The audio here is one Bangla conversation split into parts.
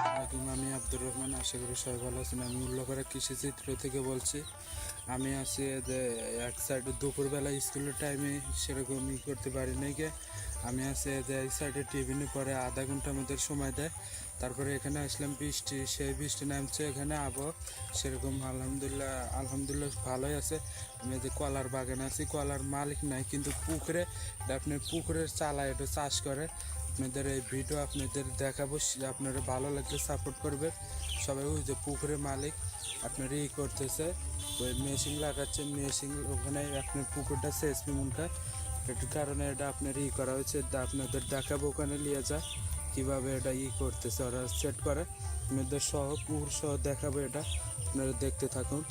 আমি আব্দুর রহমান, আশা করি সবাই ভালো আছেন। আমি উল্লাপাড়া কৃষি চিত্র থেকে বলছি। আমি আছি এক সাইডে দুপুরবেলা স্কুলের টাইমে সেরকম ই করতে পারি নাই গে। আমি আছি এক সাইডে টিফিনে পরে আধা ঘণ্টা আমাদের সময় দেয়। তারপরে এখানে আসলাম বৃষ্টি। সেই বৃষ্টি নামছে এখানে আবহাওয়া। সেরকম আলহামদুলিল্লাহ আলহামদুলিল্লাহ ভালোই আছে। আমি যে কলার বাগান আছি। কলার মালিক নাই, কিন্তু পুকুরে আপনার পুকুরের চালা এটা চাষ করে। আপনাদের এই ভিডিও আপনাদের দেখাবো আপনারা ভালো লাগলে সাপোর্ট করবে। সবাই যে পুকুরের মালিক আপনারা ই করতেছে, ওই মেশিন লাগাচ্ছে মেশিন ওখানে আপনার পুকুরটা শেষ মনটা একটু কারণে এটা আপনার ই করা হয়েছে আপনাদের দেখাবো ওখানে নিয়ে যা, কীভাবে এটা ই করতেছে, ওরা সেট করে। আপনাদের সহ পুকুর সহ দেখাবো এটা, আপনারা দেখতে থাকুন।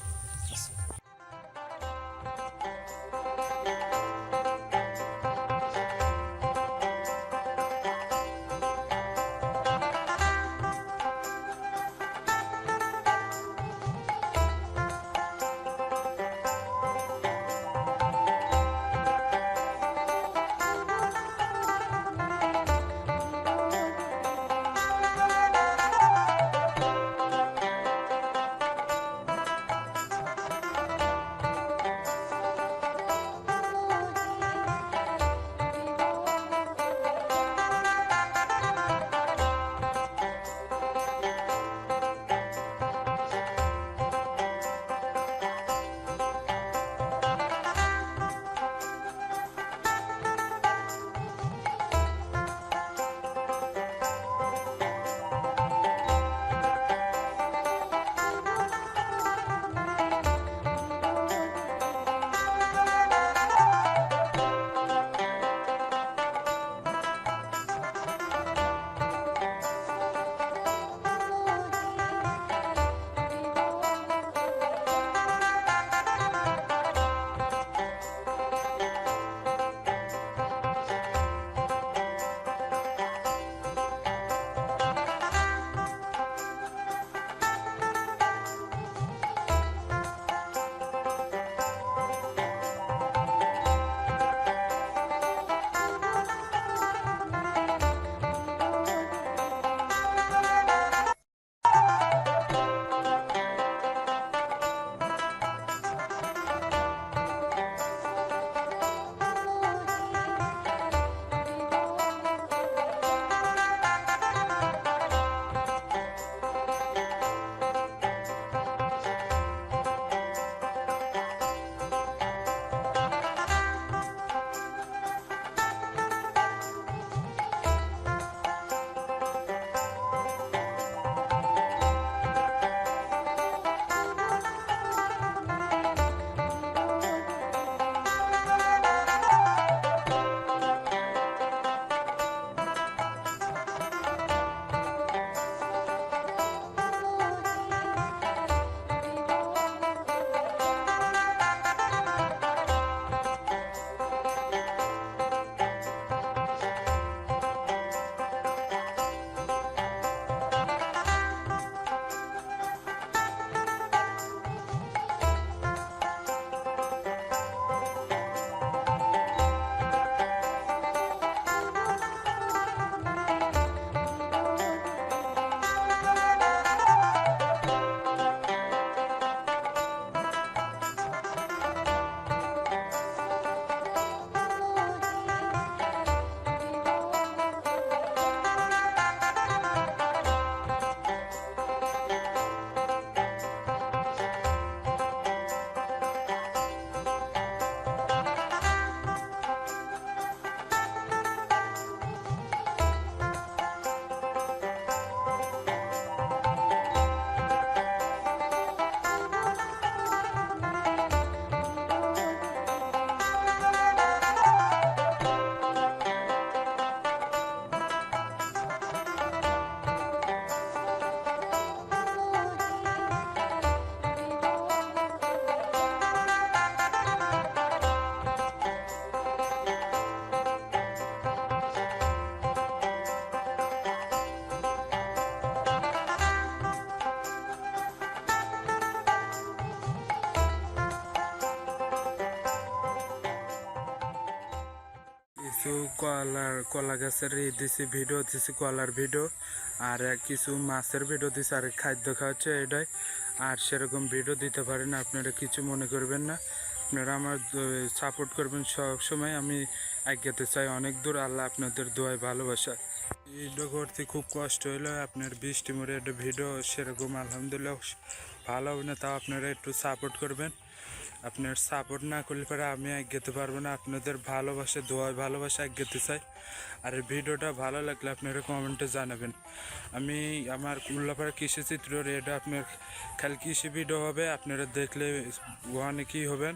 কিছু কলার, কলা গাছের দিছি, ভিডিও দিছি, কলার ভিডিও। আর কিছু মাছের ভিডিও দিচ্ছে আর খাদ্য খাওয়াচ্ছে এটাই। আর সেরকম ভিডিও দিতে পারেন আপনারা কিছু মনে করবেন না। আপনারা আমার সাপোর্ট করবেন সব সময়। আমি আজ্ঞাতে চাই, অনেক দূর আল্লাহ আপনাদের দোয়ায় ভালোবাসা। ভিডিও করতে খুব কষ্ট হলো আপনার বৃষ্টি মরে একটা ভিডিও সেরকম, আলহামদুলিল্লাহ, ভালো হবে না, তাও আপনারা একটু সাপোর্ট করবেন। আপনার সাপোর্ট না করলে পরে আমি আজ্ঞাতে পারব না। আপনাদের ভালোবাসা দোয়ায় ভালোবাসা আজ্ঞাতে চাই। আর ভিডিওটা ভালো লাগলে আপনারা কমেন্টে জানাবেন। আমি আমার উল্লাপাড়া কৃষি চিত্র এটা আপনার খালি কৃষি ভিডিও হবে, আপনারা দেখলে ওখানে কী হবেন?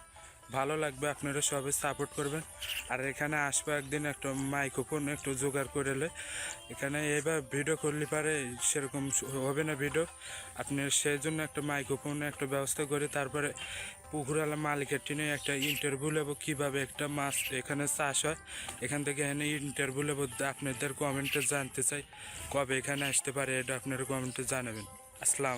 ভালো লাগবে, আপনারা সবাই সাপোর্ট করবেন। আর এখানে আসব একদিন একটা মাইক্রোফোন একটু জোগাড় করে এলে এখানে এবার ভিডিও করলে পারে সেরকম হবে না ভিডিও। আপনার সেই জন্য একটা মাইক্রোফোন একটা ব্যবস্থা করে তারপরে পুকুরালা মালিকের টিনে একটা ইন্টারভিউ নেব, কীভাবে একটা মাছ এখানে চাষ হয়। এখান থেকে এখানে ইন্টারভিউ নেব, আপনাদের কমেন্টে জানতে চাই, কবে এখানে আসতে পারে এটা আপনারা কমেন্টে জানাবেন। আসসালাম।